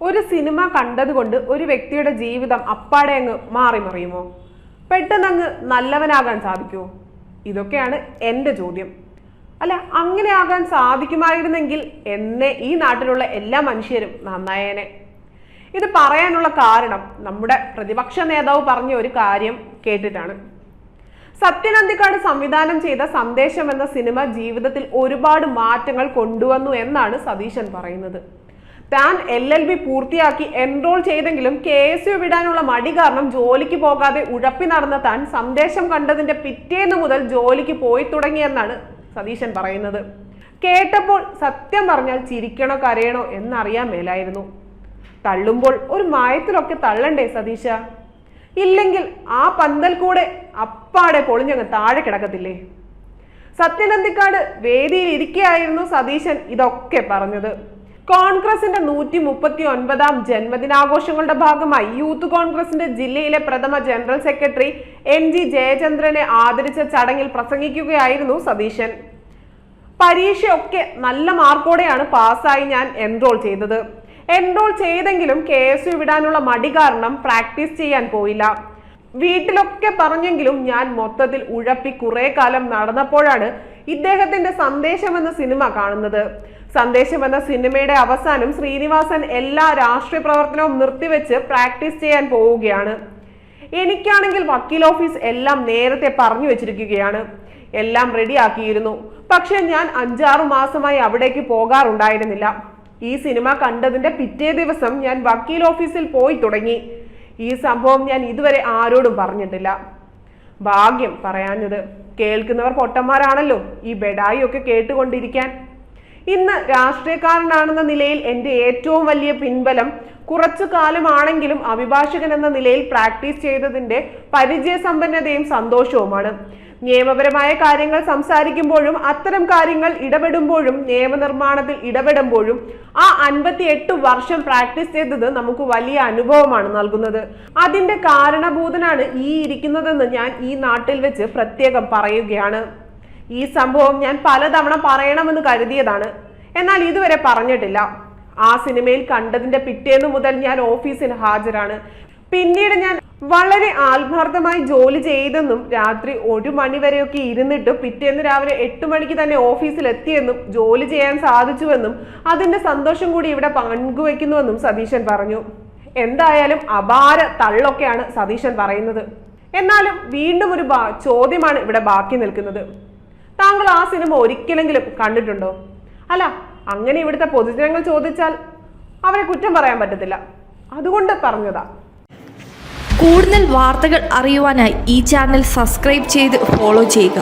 ഒരു സിനിമ കണ്ടതുകൊണ്ട് ഒരു വ്യക്തിയുടെ ജീവിതം അപ്പാടെ അങ്ങ് മാറി മറിയുമോ? പെട്ടെന്ന് അങ്ങ് നല്ലവനാകാൻ സാധിക്കുമോ? ഇതൊക്കെയാണ് എന്റെ ചോദ്യം. അല്ല അങ്ങനെ ആകാൻ സാധിക്കുമായിരുന്നെങ്കിൽ എന്നെ ഈ നാട്ടിലുള്ള എല്ലാ മനുഷ്യരും നന്നായേനെ. ഇത് പറയാനുള്ള കാരണം നമ്മുടെ പ്രതിപക്ഷ നേതാവ് പറഞ്ഞ ഒരു കാര്യം കേട്ടിട്ടാണ്. സത്യനന്ദിക്കാട് സംവിധാനം ചെയ്ത സന്ദേശം എന്ന സിനിമ ജീവിതത്തിൽ ഒരുപാട് മാറ്റങ്ങൾ കൊണ്ടുവന്നു എന്നാണ് സതീശൻ പറയുന്നത്. താൻ എൽ എൽ ബി പൂർത്തിയാക്കി എൻറോൾ ചെയ്തെങ്കിലും കെ എസ് യു വിടാനുള്ള മടി കാരണം ജോലിക്ക് പോകാതെ ഉഴപ്പി നടന്ന താൻ സന്ദേശം കണ്ടതിന്റെ പിറ്റേന്ന് മുതൽ ജോലിക്ക് പോയി തുടങ്ങിയെന്നാണ് സതീശൻ പറയുന്നത്. കേട്ടപ്പോൾ സത്യം പറഞ്ഞാൽ ചിരിക്കണോ കരയണോ എന്നറിയാൻ മേലായിരുന്നു. തള്ളുമ്പോൾ ഒരു മായത്തിലൊക്കെ തള്ളണ്ടേ സതീശ? ഇല്ലെങ്കിൽ ആ പന്തൽ കൂടെ അപ്പാടെ പൊളിഞ്ഞങ്ങ് താഴെ കിടക്കത്തില്ലേ? സത്യനന്ദിക്കാട് വേദിയിൽ ഇരിക്കെയായിരുന്നു സതീശൻ ഇതൊക്കെ പറഞ്ഞത്. കോൺഗ്രസിന്റെ നൂറ്റി മുപ്പത്തി ഒൻപതാം ജന്മദിനാഘോഷങ്ങളുടെ ഭാഗമായി യൂത്ത് കോൺഗ്രസിന്റെ ജില്ലയിലെ പ്രഥമ ജനറൽ സെക്രട്ടറി എൻ ജി ജയചന്ദ്രനെ ആദരിച്ച ചടങ്ങിൽ പ്രസംഗിക്കുകയായിരുന്നു സതീശൻ. പരീക്ഷയൊക്കെ നല്ല മാർക്കോടെയാണ് പാസ്സായി ഞാൻ എൻറോൾ ചെയ്തത്. എൻറോൾ ചെയ്തെങ്കിലും കെ എസ് യു വിടാനുള്ള മടി കാരണം പ്രാക്ടീസ് ചെയ്യാൻ പോയില്ല. വീട്ടിലൊക്കെ പറഞ്ഞെങ്കിലും ഞാൻ മൊത്തത്തിൽ ഉഴപ്പി കുറെ കാലം നടന്നപ്പോഴാണ് ഇദ്ദേഹത്തിന്റെ സന്ദേശം എന്ന സിനിമ കാണുന്നത്. സന്ദേശം എന്ന സിനിമയുടെ അവസാനം ശ്രീനിവാസൻ എല്ലാ രാഷ്ട്രീയ പ്രവർത്തനവും നിർത്തിവെച്ച് പ്രാക്ടീസ് ചെയ്യാൻ പോവുകയാണ്. എനിക്കാണെങ്കിൽ വക്കീൽ ഓഫീസ് എല്ലാം നേരത്തെ പറഞ്ഞു വെച്ചിരിക്കുകയാണ്. എല്ലാം റെഡിയാക്കിയിരുന്നു. പക്ഷെ ഞാൻ അഞ്ചാറു മാസമായി അവിടേക്ക് പോകാറുണ്ടായിരുന്നില്ല. ഈ സിനിമ കണ്ടതിന്റെ പിറ്റേ ദിവസം ഞാൻ വക്കീൽ ഓഫീസിൽ പോയി തുടങ്ങി. ഈ സംഭവം ഞാൻ ഇതുവരെ ആരോടും പറഞ്ഞിട്ടില്ല. ഭാഗ്യം പറയാഞ്ഞത് കേൾക്കുന്നവർ പൊട്ടന്മാരാണല്ലോ ഈ ബെഡായി ഒക്കെ കേട്ടുകൊണ്ടിരിക്കാൻ. ഇന്ന് രാഷ്ട്രീയക്കാരനാണെന്ന നിലയിൽ എന്റെ ഏറ്റവും വലിയ പിൻബലം കുറച്ചു കാലമാണെങ്കിലും അഭിഭാഷകൻ എന്ന നിലയിൽ പ്രാക്ടീസ് ചെയ്തതിന്റെ പരിചയസമ്പന്നതയും സന്തോഷവുമാണ്. നിയമപരമായ കാര്യങ്ങൾ സംസാരിക്കുമ്പോഴും അത്തരം കാര്യങ്ങൾ ഇടപെടുമ്പോഴും നിയമനിർമ്മാണത്തിൽ ഇടപെടുമ്പോഴും ആ അൻപത്തി എട്ട് വർഷം പ്രാക്ടീസ് ചെയ്തത് നമുക്ക് വലിയ അനുഭവമാണ് നൽകുന്നത്. അതിന്റെ കാരണഭൂതനാണ് ഈ ഇരിക്കുന്നതെന്ന് ഞാൻ ഈ നാട്ടിൽ വെച്ച് പ്രത്യേകം പറയുകയാണ്. ഈ സംഭവം ഞാൻ പലതവണ പറയണമെന്ന് കരുതിയതാണ്. എന്നാൽ ഇതുവരെ പറഞ്ഞിട്ടില്ല. ആ സിനിമയിൽ കണ്ടതിന്റെ പിറ്റേന്ന് മുതൽ ഞാൻ ഓഫീസിൽ ഹാജരാണ്. പിന്നീട് ഞാൻ വളരെ ആത്മാർത്ഥമായി ജോലി ചെയ്തെന്നും രാത്രി ഒരു മണിവരെയൊക്കെ ഇരുന്നിട്ട് പിറ്റേന്ന് രാവിലെ എട്ട് മണിക്ക് തന്നെ ഓഫീസിൽ എത്തിയെന്നും ജോലി ചെയ്യാൻ സാധിച്ചുവെന്നും അതിന്റെ സന്തോഷം കൂടി ഇവിടെ പങ്കുവെക്കുന്നുവെന്നും സതീശൻ പറഞ്ഞു. എന്തായാലും അപാര തള്ളൊക്കെയാണ് സതീശൻ പറയുന്നത്. എന്നാലും വീണ്ടും ഒരു ചോദ്യമാണ് ഇവിടെ ബാക്കി നിൽക്കുന്നത്. താങ്കൾ ആ സിനിമ ഒരിക്കലെങ്കിലും കണ്ടിട്ടുണ്ടോ? അല്ല അങ്ങനെ ഇവിടുത്തെ പൊതുജനങ്ങൾ ചോദിച്ചാൽ അവരെ കുറ്റം പറയാൻ പറ്റത്തില്ല. അതുകൊണ്ട് പറഞ്ഞതാ. കൂടുതൽ വാർത്തകൾ അറിയുവാനായി ഈ ചാനൽ സബ്സ്ക്രൈബ് ചെയ്ത് ഫോളോ ചെയ്യുക.